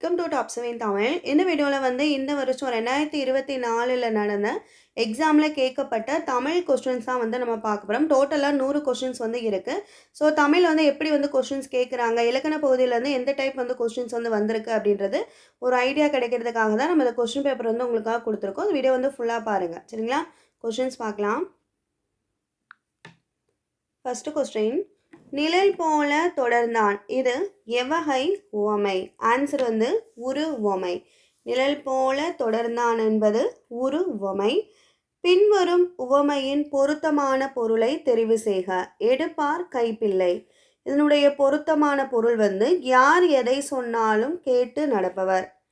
Welcome to top seven Tamil இந்த வீடியோவில் வந்து இந்த வருஷம் ரெண்டாயிரத்தி இருபத்தி நாலில் நடந்த எக்ஸாமில் கேட்கப்பட்ட தமிழ் கொஸ்டின்ஸ் தான் வந்து நம்ம பார்க்க போகிறோம் டோட்டலாக நூறு கொஸ்டின்ஸ் வந்து இருக்குது ஸோ தமிழ் வந்து எப்படி வந்து கொஸ்டின்ஸ் கேட்குறாங்க? இலக்கண பகுதியிலேருந்து எந்த டைப் வந்து கொஸ்டின்ஸ் வந்து வந்திருக்கு அப்படின்றது ஒரு ஐடியா கிடைக்கிறதுக்காக தான் நம்ம இந்த கொஸ்டின் பேப்பர் வந்து உங்களுக்காக கொடுத்துருக்கோம். இந்த வீடியோ வந்து ஃபுல்லாக பாருங்கள் சரிங்களா? கொஸ்டின்ஸ் பார்க்கலாம். ஃபஸ்ட்டு கொஸ்டின் நிழல் போல தொடர்ந்தான். இது எவகை உவமை? ஆன்சர் வந்து உரு உவமை. நிழல் போல தொடர்ந்தான் என்பது உரு உவமை. பின்வரும் உவமையின் பொருத்தமான பொருளை தெரிவு செய்க. எடுப்பார் கைப்பிள்ளை. இதனுடைய பொருத்தமான பொருள் வந்து யார் எதை சொன்னாலும் கேட்டு நடப்பவர்.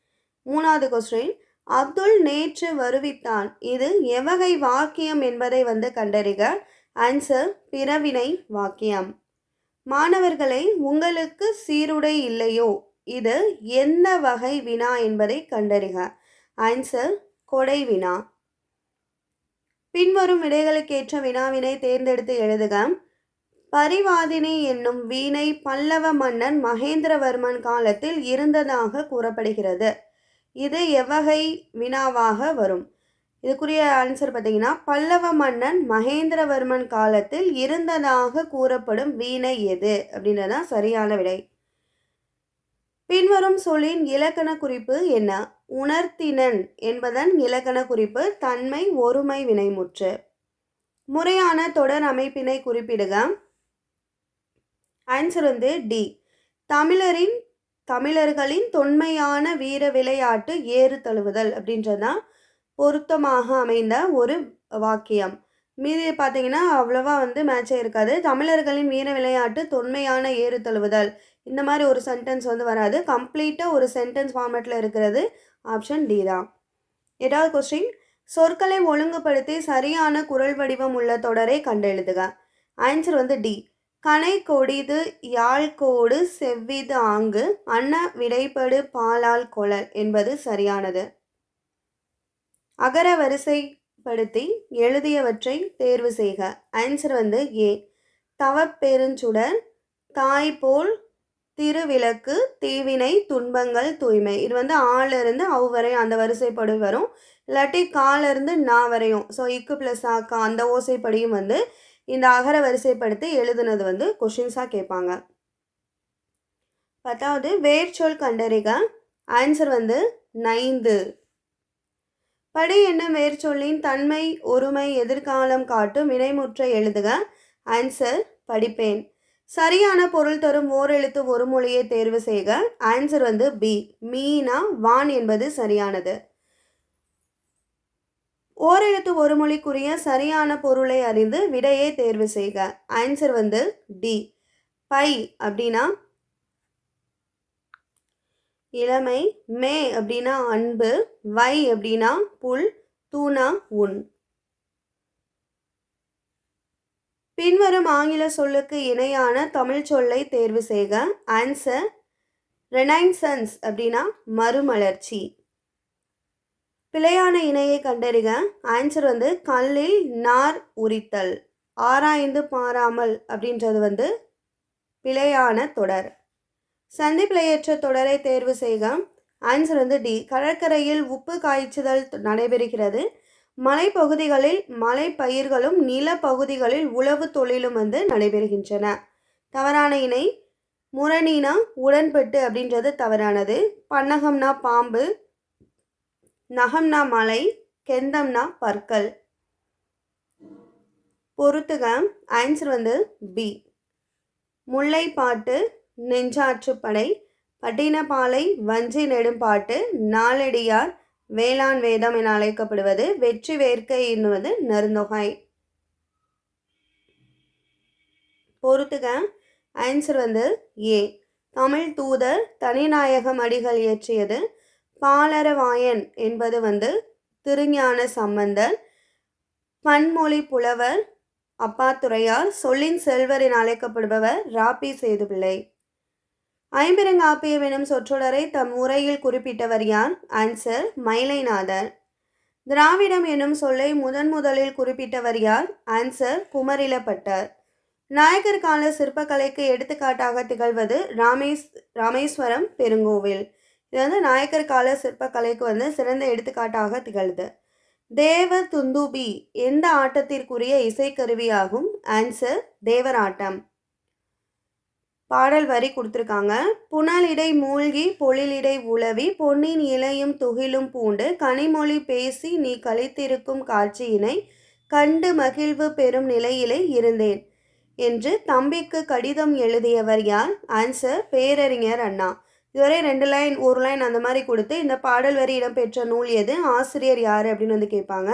மூணாவது கொஸ்டின் அப்துல் நேற்று வருவித்தான். இது எவகை வாக்கியம் என்பதை வந்து கண்டறிக. ஆன்சர் பிறவினை வாக்கியம். மாணவர்களை உங்களுக்கு சீருடை இல்லையோ? இது எந்த வகை வினா என்பதை கண்டறிக. ஆன்சர் கொடை வினா. பின்வரும் விடைகளுக்கேற்ற வினாவினை தேர்ந்தெடுத்து எழுதுக. பரிவாதினி என்னும் வீணை பல்லவ மன்னன் மகேந்திரவர்மன் காலத்தில் இருந்ததாக கூறப்படுகிறது. இது எவ்வகை வினாவாக வரும்? இதுக்குரிய ஆன்சர் பார்த்தீங்கன்னா பல்லவ மன்னன் மகேந்திரவர்மன் காலத்தில் இருந்ததாக கூறப்படும் வீணை எது? அப்படின்றதான் சரியான விடை. பின்வரும் சொல்லின் இலக்கண குறிப்பு என்ன? உணர்த்தினன் என்பதன் இலக்கண குறிப்பு தன்மை ஒருமை வினைமுற்று. முறையான தொடர் அமைப்பினை குறிப்பிடுக. ஆன்சர் வந்து டி தமிழரின் தமிழர்களின் தொன்மையான வீர விளையாட்டு ஏறு தழுவுதல் அப்படின்றதான் பொருத்தமாக அமைந்த ஒரு வாக்கியம். மீதி பார்த்தீங்கன்னா அவ்வளோவா வந்து மேட்சே இருக்காது. தமிழர்களின் வீர விளையாட்டு தொன்மையான ஏறு தழுவுதல். இந்த மாதிரி ஒரு சென்டென்ஸ் வந்து வராது. கம்ப்ளீட்டாக ஒரு சென்டென்ஸ் ஃபார்மேட்டில் இருக்கிறது ஆப்ஷன் டி தான். எட்டாவது கொஸ்டின் சொற்களை ஒழுங்குபடுத்தி சரியான குரல் வடிவம் உள்ள தொடரை கண்டெழுதுக. ஆன்சர் வந்து டி கனை கொடிது யாழ்கோடு செவ்விது ஆங்கு அன்ன விடைப்படு பாலால் கொழல் என்பது சரியானது. அகர வரிசைப்படுத்தி எழுதியவற்றை தேர்வு செய்க. ஆன்சர் வந்து ஏ தவப்பெருஞ்சுடர் தாய் போல் திருவிளக்கு தீவினை துன்பங்கள் தூய்மை. இது வந்து ஆளிருந்து அவ் வரையும் அந்த வரிசைப்படி வரும். இல்லாட்டி காலிருந்து நா வரையும். ஸோ இக்கு ப்ளஸ் ஆக்கா அந்த ஓசைப்படியும் வந்து இந்த அகர வரிசைப்படுத்தி எழுதுனது வந்து கொஷின்ஸாக கேட்பாங்க. பத்தாவது வேர்ச்சொல் கண்டறிக. ஆன்சர் வந்து நைந்து. படி என்னும் வேர்ச்சொல்லின் தன்மை ஒருமை எதிர்காலம் காட்டும் இணைமுற்றை எழுதுக. ஆன்சர் படிப்பேன். சரியான பொருள் தரும் ஓரெழுத்து ஒரு மொழியை தேர்வு செய்க. ஆன்சர் வந்து பி மீனா வான் என்பது சரியானது. ஓரெழுத்து ஒரு மொழிக்குரிய சரியான பொருளை அறிந்து விடையை தேர்வு செய்க. ஆன்சர் வந்து டி பை அப்படின்னா இளமை மே அப்படின்னா அன்பு வை அப்படின்னா புல் தூணா உன். பின்வரும் ஆங்கில சொல்லுக்கு இணையான தமிழ் சொல்லை தேர்வு செய்க. ஆன்சர் ரெனைன்சன்ஸ் அப்படின்னா மறுமலர்ச்சி. பிழையான இணையை கண்டறிக. ஆன்சர் வந்து கல்லில் நார் உரித்தல் ஆராய்ந்து பாராமல் அப்படின்றது வந்து பிழையான தொடர். சந்திப்பிலையற்ற தொடரை தேர்வு செய்க. ஆன்சர் வந்து டி கடற்கரையில் உப்பு காய்ச்சுதல் நடைபெறுகிறது. மலைப்பகுதிகளில் மலை பயிர்களும் நிலப்பகுதிகளில் உழவு தொழிலும் வந்து நடைபெறுகின்றன. தவறான இணை. முரணினா உடன்பட்டு அப்படின்றது தவறானது. பன்னகம்னா பாம்பு. நகம்னா மலை. கெந்தம்னா பற்கள். பொறுத்துக. ஆன்சர் வந்து பி முல்லைப்பாட்டு. நெஞ்சாற்றுப்படை பட்டினப்பாலை வஞ்சி நெடும்பாட்டு நாளடியார் வேளாண் வேதம் என அழைக்கப்படுவது வெற்றி வேர்க்கை என்னுவது நருந்தொகை. பொறுத்துக ஆன்சர் வந்து ஏ. தமிழ் தூதர் தனிநாயகம் அடிகள் இயற்றியது பாலரவாயன் என்பது வந்து திருஞான சம்பந்தர் பன்மொழி புலவர் அப்பாத்துறையார் சொல்லின் செல்வர் என அழைக்கப்படுபவர் ராபி சேதுபிள்ளை. ஐம்பெருங்காப்பிய எனும் சொற்றொடரை தம் உரையில் குறிப்பிட்டவர் யார் ஆன்சர் மயிலைநாதர். திராவிடம் எனும் சொல்லை முதன் முதலில் குறிப்பிட்டவர் யார்? ஆன்சர் குமரிலப்பட்டர். நாயக்கர் கால சிற்பக்கலைக்கு எடுத்துக்காட்டாக திகழ்வது ராமேஸ் ராமேஸ்வரம் பெருங்கோவில். இது வந்து நாயக்கர் கால சிற்பக்கலைக்கு வந்து சிறந்த எடுத்துக்காட்டாக திகழுது. தேவ துந்துபி எந்த ஆட்டத்திற்குரிய இசைக்கருவியாகும்? ஆன்சர் தேவராட்டம். பாடல் வரி கொடுத்துருக்காங்க. புனலிடை மூழ்கி பொழிலிடை உளவி பொன்னின் இலையும் துகிலும் பூண்டு கனிமொழி பேசி நீ கழித்திருக்கும் காட்சியினை கண்டு மகிழ்வு பெறும் நிலையிலே இருந்தேன் என்று தம்பிக்கு கடிதம் எழுதியவர் யார்? ஆன்சர் பேரறிஞர் அண்ணா. இதுவரை ரெண்டு லைன் ஒரு லைன் அந்த மாதிரி கொடுத்து இந்த பாடல் வரி இடம்பெற்ற நூல் எது? ஆசிரியர் யார்? அப்படின்னு வந்து கேட்பாங்க.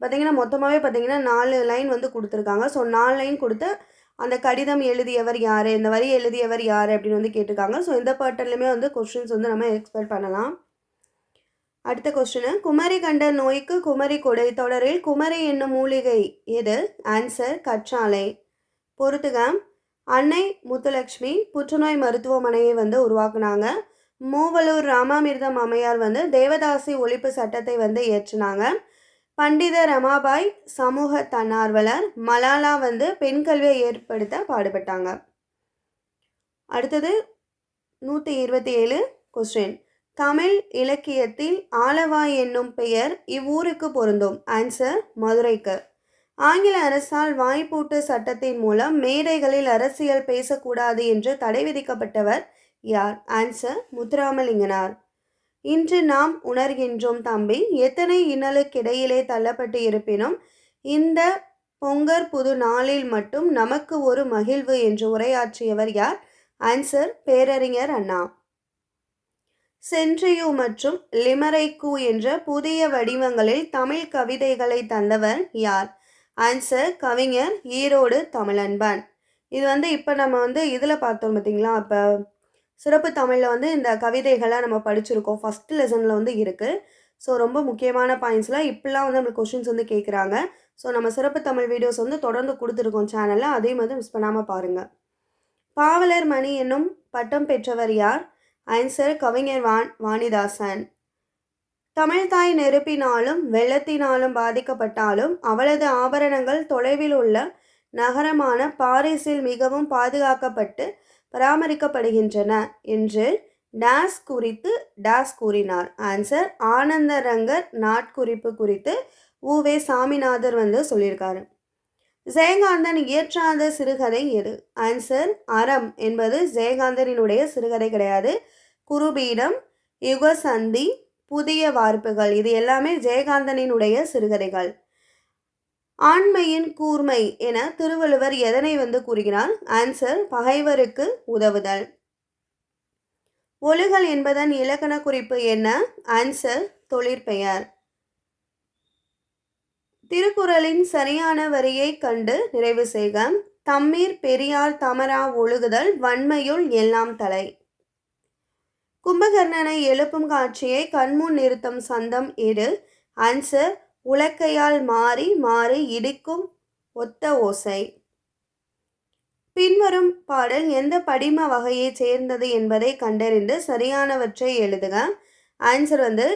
பார்த்தீங்கன்னா மொத்தமாகவே பார்த்தீங்கன்னா நாலு லைன் வந்து கொடுத்துருக்காங்க. ஸோ நாலு லைன் கொடுத்து அந்த கடிதம் எழுதியவர் யார்? இந்த வரி எழுதியவர் யார்? அப்படின்னு வந்து கேட்டிருக்காங்க. ஸோ இந்த பேட்டர்லையுமே வந்து கொஸ்டின்ஸ் வந்து நம்ம எக்ஸ்பெக்ட் பண்ணலாம். அடுத்த கொஸ்டின் குமரி கண்ட நோய்க்கு குமரி கொடை. தொடரில் குமரி என்னும் மூலிகை எது? ஆன்சர் கற்றாழை. பொறுத்துக. அன்னை முத்துலக்ஷ்மி புற்றுநோய் மருத்துவமனையை வந்து உருவாக்குனாங்க. மூவலூர் ராமாமிர்தம் அம்மையார் வந்து தேவதாசி ஒழிப்பு சட்டத்தை வந்து இயற்றினாங்க பண்டித ரமாபாய் சமூக தன்னார்வலர் மலாலா வந்து பெண் கல்வியை ஏற்படுத்த பாடுபட்டாங்க. அடுத்தது நூற்றி இருபத்தி ஏழு கொஸ்டின் தமிழ் இலக்கியத்தில் ஆலவாய் என்னும் பெயர் இவ்வூருக்கு பொருந்தும். ஆன்சர் மதுரைக்கு. ஆங்கில அரசால் வாய்ப்பூட்டு சட்டத்தின் மூலம் மேடைகளில் அரசியல் பேசக்கூடாது என்று தடை விதிக்கப்பட்டவர் யார்? ஆன்சர் முத்துராமலிங்கனார். இன்று நாம் உணர்கின்றோம் தம்பி. எத்தனை இன்னலுக்கிடையிலே தள்ளப்பட்டு இருப்பினும் இந்த பொங்கற் புது நாளில் மட்டும் நமக்கு ஒரு மகிழ்வு என்று உரையாற்றியவர் யார்? ஆன்சர் பேரறிஞர் அண்ணா. சென்ட்ரியூ மற்றும் லிமரைக்கு என்ற புதிய வடிவங்களில் தமிழ் கவிதைகளை தந்தவர் யார்? ஆன்சர் கவிஞர் ஈரோடு தமிழன்பன். இது வந்து இப்போ நம்ம வந்து இதில் பார்த்தோம் பார்த்தீங்களா? அப்போ சிறப்பு தமிழில் வந்து இந்த கவிதைகளை நம்ம படிச்சிருக்கோம். ஃபஸ்ட் லெசனில் வந்து இருக்குது ஸோ ரொம்ப முக்கியமான பாயிண்ட்ஸில் இப்படிலாம் வந்து நம்மளுக்கு கொஷின்ஸ் வந்து கேட்குறாங்க ஸோ நம்ம சிறப்பு தமிழ் வீடியோஸ் வந்து தொடர்ந்து கொடுத்துருக்கோம் சேனலில் அதையும் வந்து மிஸ் பண்ணாமல் பாருங்கள் பாவலர் மணி என்னும் பட்டம் பெற்றவர் யார்? ஆன்சர் கவிஞர் வான் வாணிதாசன். தமிழ்தாய் நெருப்பினாலும் வெள்ளத்தினாலும் பாதிக்கப்பட்டாலும் அவளது ஆபரணங்கள் தொலைவில் உள்ள நகரமான பாரிஸில் மிகவும் பாதுகாக்கப்பட்டு பராமரிக்கப்படுகின்றன என்று டாஸ் குறித்து டேஸ் கூறினார். ஆன்சர் ஆனந்தரங்கர் நாட்குறிப்பு குறித்து உவே சாமிநாதர் வந்து சொல்லியிருக்காரு. ஜெயகாந்தன் இயற்றாத சிறுகதை எது? ஆன்சர் அறம் என்பது ஜெயகாந்தனினுடைய சிறுகதை கிடையாது. குருபீடம் யுகசந்தி புதிய வார்ப்புகள் இது எல்லாமே ஜெயகாந்தனினுடைய சிறுகதைகள். ஆண்மையின் கூர்மை என திருவள்ளுவர் எதனை வந்து கூறுகிறார்? ஆன்சர் பகைவருக்கு உதவுதல். ஒழுகல் என்பதன் இலக்கண குறிப்பு என்ன? ஆன்சர் தொழிற்பெயர். திருக்குறளின் சரியான வரியை கண்டு நிறைவு செய்க. தம்மீர் பெரியார் தமரா ஒழுகுதல் வன்மையுள் எல்லாம் தலை. கும்பகர்ணனை எழுப்பும் காட்சியை கண்முன் நிறுத்தம் சந்தம் எடு. ஆன்சர் உலக்கையால் மாறி மாறி இடிக்கும் ஒத்த ஓசை. பின்வரும் பாடல் எந்த படிம வகையைச் சேர்ந்தது என்பதை கண்டறிந்து சரியானவற்றை எழுதுக. ஆன்சர் வந்து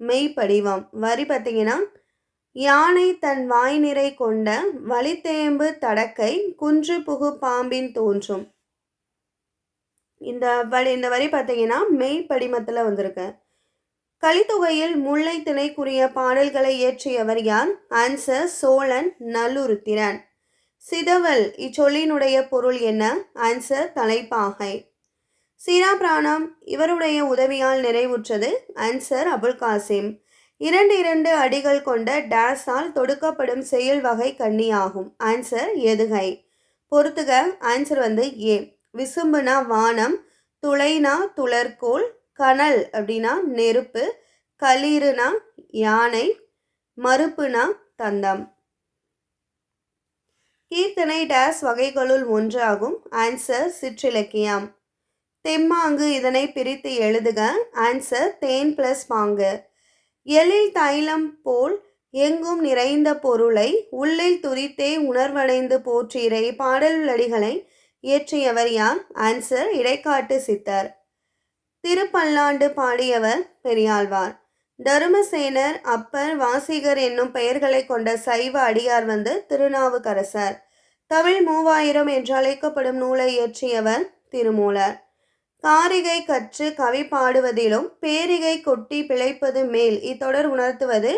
மெய்ப்படிவம். வரி பார்த்தீங்கன்னா யானை தன் வாய் நிறை கொண்ட வழித்தேம்பு தடக்கை குன்று புகு பாம்பின் தோன்றும். இந்த வழி இந்த வரி பார்த்தீங்கன்னா மெய் படிமத்தில் வந்திருக்கு. கலித்தொகையில் முல்லை திணைக்குரிய பாடல்களை இயற்றியவர் யார் ஆன்சர் சோழன் நல்லுருத்திரன். சிதவல் இச்சொல்லினுடைய பொருள் என்ன? ஆன்சர் தலைப்பாகை. சீராபிராணம் இவருடைய உதவியால் நிறைவுற்றது. ஆன்சர் அபுல் காசிம் இரண்டு இரண்டு அடிகள் கொண்ட டேஸால் தொடுக்கப்படும் செயல் வகை கன்னியாகும். ஆன்சர் எதுகை. பொறுத்துக ஆன்சர் வந்து ஏ. விசும்புனா வானம் துளைனா துளர்கோல் கனல் அப்படின்னா நெருப்பு களிறுனா யானை மறுப்புனா தந்தம். கீர்த்தனை டேஸ் வகைகளுள் ஒன்றாகும். ஆன்சர் சிற்றிலக்கியம். தெம்மாங்கு இதனை பிரித்து எழுதுக. ஆன்சர் தேன் பிளஸ் பாங்கு எழில் தைலம் போல் எங்கும் நிறைந்த பொருளை உள்ளில் துரித்தே உணர்வடைந்து போற்றீரை பாடல் அடிகளை இயற்றியவர் யார்? ஆன்சர் இடைக்காட்டு சித்தர். திருப்பல்லாண்டு பாடியவர் பெரியாழ்வார். தருமசேனர் அப்பர் வாசிகர் என்னும் பெயர்களை கொண்ட சைவ அடியார் வந்து திருநாவுக்கரசர். தமிழ் மூவாயிரம் என்று அழைக்கப்படும் நூலை இயற்றியவர் திருமூலர். காரிகை கற்று கவி பாடுவதிலும் பேரிகை கொட்டி பிழைப்பது மேல் இத்தொடர் உணர்த்துவது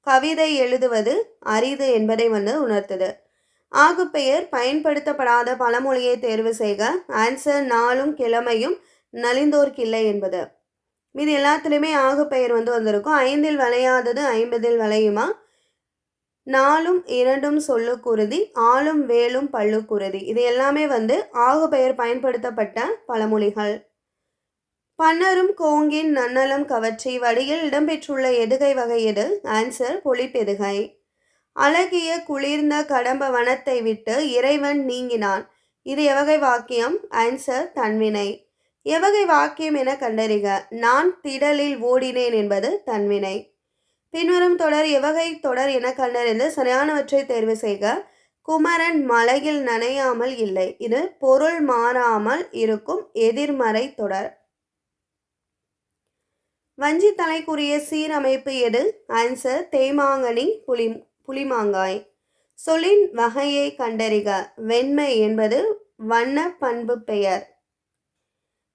கவிதை எழுதுவது அரிது என்பதை வந்து உணர்த்துது. ஆகுப்பெயர் பயன்படுத்தப்படாத பழமொழியை தேர்வு செய்க. ஆன்சர் நாளும் கிழமையும் நலிந்தோர்க்கில்லை என்பது. மீது எல்லாத்துலேயுமே ஆகப்பெயர் வந்து வந்திருக்கும். ஐந்தில் வளையாதது ஐம்பதில் வளையுமா? நாலும் இரண்டும் சொல்லுக்குருதி ஆளும் வேலும் பல்லுக்குருதி. இது எல்லாமே வந்து ஆகுபெயர் பயன்படுத்தப்பட்ட பழமொழிகள். பன்னரும் கோங்கின் நன்னலம் கவர்ச்சி வடியில் இடம்பெற்றுள்ள எதுகை வகை எது? ஆன்சர் பொலிப்பெதுகை அழகிய குளிர்ந்த கடம்ப வனத்தை விட்டு இறைவன் நீங்கினான். இது எவகை வாக்கியம்? ஆன்சர் தன்வினை. எவகை வாக்கியம் என கண்டறிக. நான் திடலில் ஓடினேன் என்பது தன்வினை. பின்வரும் தொடர் எவகை தொடர் என கண்டறிந்து சரியானவற்றை தேர்வு செய்க. குமரன் மலையில் நனையாமல் இல்லை. இது பொருள் மாறாமல் இருக்கும் எதிர்மறை தொடர். வஞ்சி தலைக்குரிய சீரமைப்பு எது? ஆன்சர் தேமாங்கனி புலி புலிமாங்காய் சொல்லின் வகையை கண்டறிக. வெண்மை என்பது வண்ண பண்பு பெயர்.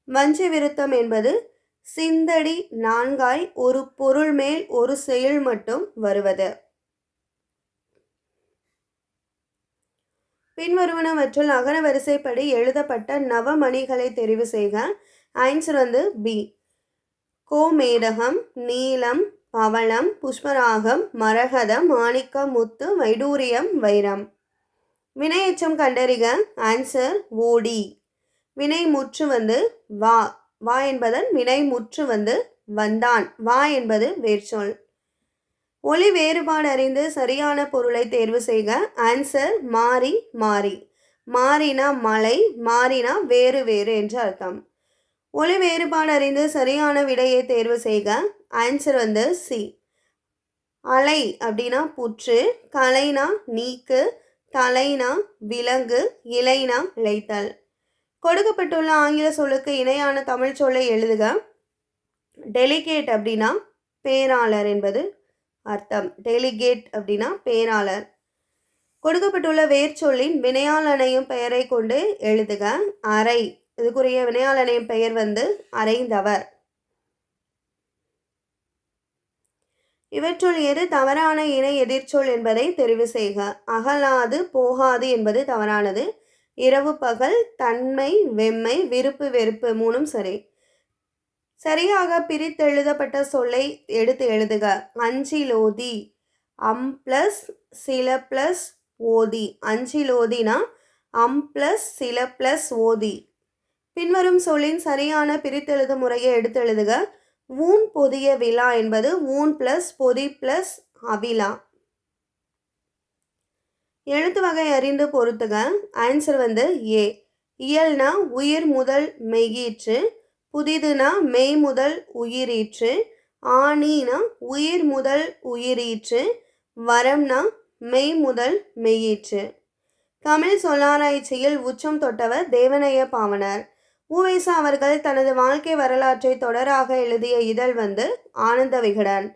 வஞ்சி விருத்தம் என்பது சிந்தடி நான்காய் ஒரு பொருள் மேல் ஒரு செயல் மட்டும் வருவது. பின்வருவனவற்றில் அகர வரிசைப்படி எழுதப்பட்ட நவமணிகளை தெரிவு செய்க. ஆன்சர் வந்து பி. கோமேடகம் நீலம் பவளம் புஷ்பராகம் மரகதம் மாணிக்கம் முத்து வைடூரியம் வைரம். வினையச்சம் கண்டறிக. ஆன்சர் ஓடி வினை முற்று வந்து வா வா என்பதன் வினை முற்று வந்து வந்தான். வா என்பது வேர்ச்சொல். ஒளி வேறுபாடு அறிந்து சரியான பொருளை தேர்வு செய்க. ஆன்சர் மாறி மாறி. மாறினா மலை மாறினா வேறு வேறு என்று அர்த்தம். ஒளி வேறுபாடு அறிந்து சரியான விடையை தேர்வு செய்க. ஆன்சர் வந்து சி. அலை அப்படின்னா புற்று கலைனா நீக்கு தலைனா விலங்கு இலைனா இழைத்தல். கொடுக்கப்பட்டுள்ள ஆங்கில சொல்லுக்கு இணையான தமிழ் சொல்லை எழுதுக. டெலிகேட் அப்படின்னா பேராளர் என்பது அர்த்தம். டெலிகேட் அப்படின்னா பேராளர். கொடுக்கப்பட்டுள்ள வேர்ச்சொல்லின் வினையாளனையும் பெயரை கொண்டு எழுதுக. அறை. இதுக்குரிய வினையாளனையும் பெயர் வந்து அறைந்தவர். இவற்றுள் எது தவறான இணை எதிர்ச்சொல் என்பதை தெரிவு செய்க. அகலாது போகாது என்பது தவறானது. இரவு பகல் தன்மை வெம்மை விருப்பு வெறுப்பு மூணும் சரி. சரியாக பிரித்தெழுதப்பட்ட சொல்லை எடுத்து எழுதுக. அஞ்சிலோதி. அம் ப்ளஸ் சில ப்ளஸ் ஓதி. அஞ்சிலோதினா அம் ப்ளஸ் சில ப்ளஸ் ஓதி. பின்வரும் சொல்லின் சரியான பிரித்தெழுது முறையை எடுத்து எழுதுக. ஊன் பொதிய விழா என்பது ஊன் ப்ளஸ் பொதி ப்ளஸ் அவிழா எழுத்து வகை அறிந்து பொறுத்துக ஆன்சர் வந்து ஏ இயல்னா உயிர் முதல் மெய்யீற்று புதிதுனா மெய் முதல் உயிரீற்று ஆணினா உயிர் முதல் உயிரீற்று வரம்னா மெய் முதல் மெய்யீற்று. தமிழ் சொல்லாராய்ச்சியில் உச்சம் தொட்டவர் தேவனைய பாவனர். ஊவேசா அவர்கள் தனது வாழ்க்கை வரலாற்றை தொடராக எழுதிய இதழ் வந்து ஆனந்த விகடன்.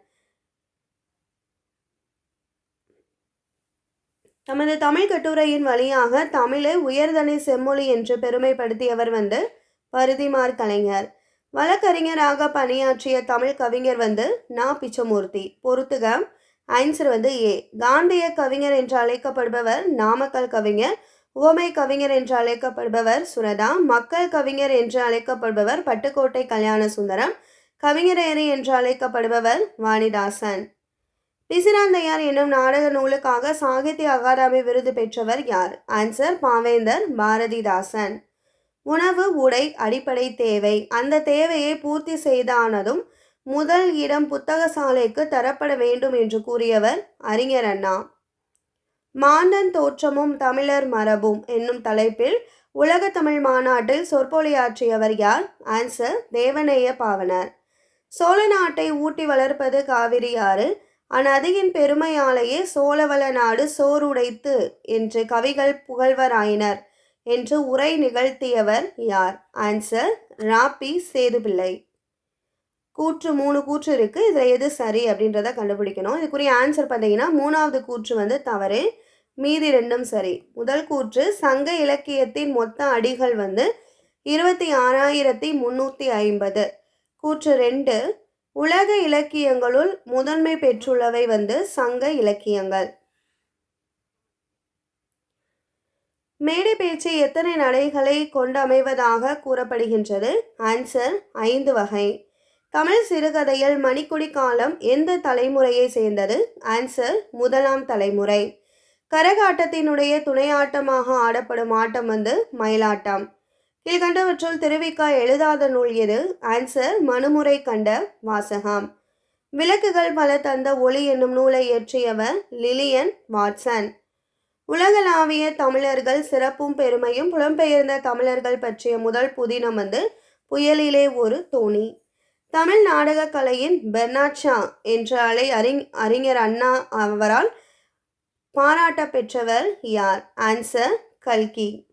தமது தமிழ் கட்டுரையின் வழியாக தமிழை உயர்தனி செம்மொழி என்று பெருமைப்படுத்தியவர் வந்து பருதிமார் கலைஞர். வழக்கறிஞராக பணியாற்றிய தமிழ் கவிஞர் வந்து நா. பிச்சமூர்த்தி. பொறுத்துக ஆன்சர் வந்து ஏ. காந்திய கவிஞர் என்று அழைக்கப்படுபவர் நாமக்கல் கவிஞர் உவமை கவிஞர் என்று அழைக்கப்படுபவர் சுரதா மக்கள் கவிஞர் என்று அழைக்கப்படுபவர் பட்டுக்கோட்டை கல்யாண சுந்தரம் கவிஞரேரி என்று அழைக்கப்படுபவர் வாணிதாசன். பிசிராந்தையார் என்னும் நாடக நூலுக்காக சாகித்ய அகாதமி விருது பெற்றவர் யார்? ஆன்சர் பாவேந்தர் பாரதிதாசன். உணவு உடை அடிப்படை தேவை. அந்த தேவையை பூர்த்தி செய்தானதும் முதல் இடம் புத்தக சாலைக்கு தரப்பட வேண்டும் என்று கூறியவர் அறிஞர் அண்ணா. மாண்டன் தோற்றமும் தமிழர் மரபும் என்னும் தலைப்பில் உலக தமிழ் மாநாட்டில் சொற்பொழியாற்றியவர் யார்? ஆன்சர் தேவநேய பாவனர். சோழ நாட்டை ஊட்டி வளர்ப்பது காவிரி ஆறு. அந்நதியின் பெருமையாலேயே சோழவள நாடு சோறுடைத்து என்று கவிகள் புகழ்வராயினர் என்று உரை நிகழ்த்தியவர் யார்? ஆன்சர் ராப்பி சேதுபிள்ளை. கூற்று மூணு கூற்று இருக்குது இதில் எது சரி அப்படின்றத கண்டுபிடிக்கணும். இதுக்குரிய ஆன்சர் பார்த்தீங்கன்னா மூணாவது கூற்று வந்து தவறு மீதி ரெண்டும் சரி. முதல் கூற்று சங்க இலக்கியத்தின் மொத்த அடிகள் வந்து இருபத்தி ஆறாயிரத்தி முந்நூற்றி ஐம்பது. கூற்று ரெண்டு உலக இலக்கியங்களுள் முதன்மை பெற்றுள்ளவை வந்து சங்க இலக்கியங்கள். மேடை பேச்சு எத்தனை நடைகளை கொண்டு அமைவதாக கூறப்படுகின்றது? ஆன்சர் ஐந்து வகை. தமிழ் சிறுகதையில் மணிக்குடி காலம் எந்த தலைமுறையை சேர்ந்தது? ஆன்சர் முதலாம் தலைமுறை. கரகாட்டத்தினுடைய துணையாட்டமாக ஆடப்படும் ஆட்டம் வந்து மயிலாட்டம். கீழ்கண்டவற்றுள் திருவிக்கா எழுதாத நூல் எது? ஆன்சர் மனுமுறை கண்ட வாசகம். விளக்குகள் பல தந்த ஒளி என்னும் நூலை இயற்றியவர் லிலியன் வாட்சன். உலகளாவிய தமிழர்கள் சிறப்பும் பெருமையும் புலம்பெயர்ந்த தமிழர்கள் பற்றிய முதல் புதினம் வந்து புயலிலே ஒரு தோணி. தமிழ் நாடக கலையின் பெர்னாட்ஷா என்ற அலை அறிஞ் அறிஞர் அண்ணா அவரால் பாராட்ட பெற்றவர் யார்? ஆன்சர் கல்கி.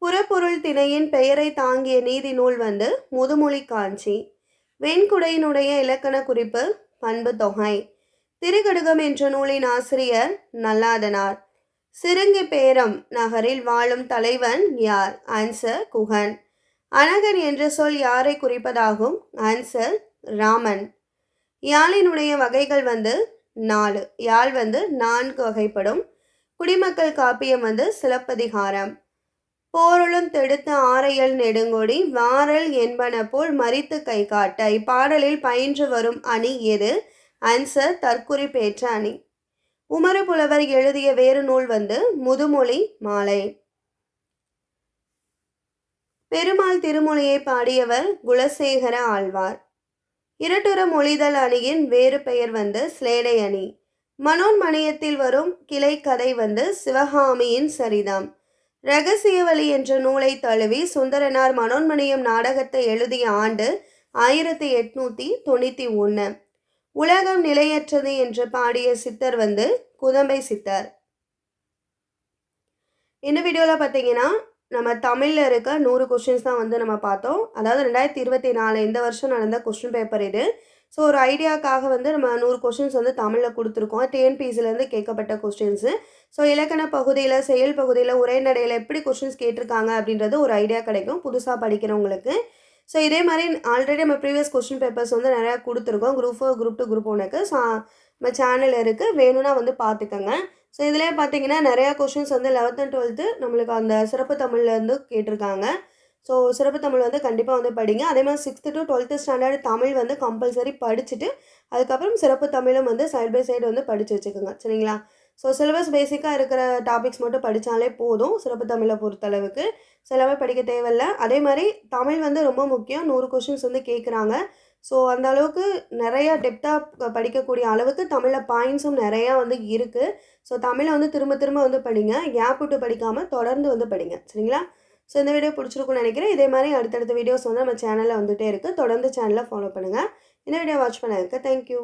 புறப்பொருள் திணையின் பெயரை தாங்கிய நீதி நூல் வந்து முதுமொழி காஞ்சி. வெண்குடையினுடைய இலக்கண குறிப்பு பண்பு தொகை. திருக்கடுகம் என்ற நூலின் ஆசிரியர் நல்லாதனார். சிறுங்கி பேரம் நகரில் வாழும் தலைவன் யார்? ஆன்சர் குகன். அனகன் என்ற சொல் யாரை குறிப்பதாகும்? ஆன்சர் ராமன். யாழினுடைய வகைகள் வந்து நாலு. யாழ் வந்து நான்கு வகைப்படும். குடிமக்கள் காப்பியம் வந்து சிலப்பதிகாரம். போருளும் தெடுத்து ஆரையல் நெடுங்கொடி வாரல் என்பன போல் மறித்து கை காட்ட இப்பாடலில் பயின்று வரும் அணி எது? ஆன்சர் தற்குறிப்பேற்ற அணி. உமறு புலவர் எழுதிய வேறு நூல் வந்து முதுமொழி மாலை. பெருமாள் திருமொழியை பாடியவர் குலசேகர ஆழ்வார். இரட்டுற மொழிதல் அணியின் வேறு பெயர் வந்து ஸ்லேடை அணி. மனோன்மணியத்தில் வரும் கிளை கதை வந்து சிவகாமியின் சரிதம். ரகசியவழி என்ற நூலை தழுவி சுந்தரனார் மனோன்மணியம் நாடகத்தை எழுதிய ஆண்டு ஆயிரத்தி எட்நூற்றி தொண்ணூற்றி ஒன்று உலகம் நிலையற்றது என்று பாடிய சித்தர் வந்து குதம்பை சித்தர். இந்த வீடியோவில் பார்த்தீங்கன்னா நம்ம தமிழில் இருக்க நூறு கொஷின்ஸ் தான் வந்து நம்ம பார்த்தோம். அதாவது ரெண்டாயிரத்தி இருபத்தி நாலு இந்த வருஷம் நடந்த கொஸ்டின் பேப்பர் இது. ஸோ ஒரு ஐடியாக்காக வந்து நம்ம நூறு கொஷின்ஸ் வந்து தமிழில் கொடுத்துருக்கோம். டிஎன்பிசிலேருந்து கேட்கப்பட்ட கொஸ்டின்ஸு ஸோ இலக்கண பகுதியில் செயல் பகுதியில் உரைநடையில் எப்படி கொஷின்ஸ் கேட்டிருக்காங்க அப்படின்றது ஒரு ஐடியா கிடைக்கும் புதுசாக படிக்கிறவங்களுக்கு. ஸோ இதே மாதிரி ஆல்ரெடி நம்ம ப்ரீவியஸ் கொஸ்டின் பேப்பர்ஸ் வந்து நிறையா கொடுத்துருக்கோம். Group four group two group ஒன்றுக்கு ஸோ நம்ம சேனல் இருக்குது வேணும்னா வந்து பார்த்துக்கோங்க. ஸோ இதிலே பார்த்தீங்கன்னா நிறையா கொஷின்ஸ் வந்து லெவன்த் அண்ட் டுவெல்த்து நம்மளுக்கு அந்த சிறப்பு தமிழ்லேருந்து கேட்டிருக்காங்க. ஸோ சிறப்பு தமிழ் வந்து கண்டிப்பாக வந்து படிங்க. அதே மாதிரி sixth to twelfth standard Tamil வந்து கம்பல்சரி படிச்சுட்டு அதுக்கப்புறம் சிறப்பு தமிழும் வந்து சைட் பை சைடு வந்து படித்து வச்சுக்கோங்க. சரிங்களா? ஸோ சிலபஸ் பேசிக்காக இருக்கிற டாபிக்ஸ் மட்டும் படித்தாலே போதும் சிறப்பு தமிழை பொறுத்தளவுக்கு. சிலவே படிக்க தேவையில்ல. அதே மாதிரி தமிழ் வந்து ரொம்ப முக்கியம். நூறு கொஷின்ஸ் வந்து கேட்குறாங்க ஸோ அந்த அளவுக்கு நிறையா டெப்த்தாக படிக்கக்கூடிய அளவுக்கு தமிழில் பாயிண்ட்ஸும் நிறையா வந்து இருக்குது ஸோ தமிழை வந்து திரும்ப திரும்ப வந்து படிங்க. கேப் விட்டு படிக்காமல் தொடர்ந்து வந்து படிங்க. சரிங்களா? ஸோ இந்த வீடியோ பிடிச்சிருக்குன்னு நினைக்கிறேன். இதே மாதிரி அடுத்தடுத்த வீடியோஸ் வந்து நம்ம சேனலில் வந்துகிட்டே இருக்குது தொடர்ந்து சேனலை ஃபாலோ பண்ணுங்கள் இந்த வீடியோ வாட்ச் பண்ண தேங்க்யூ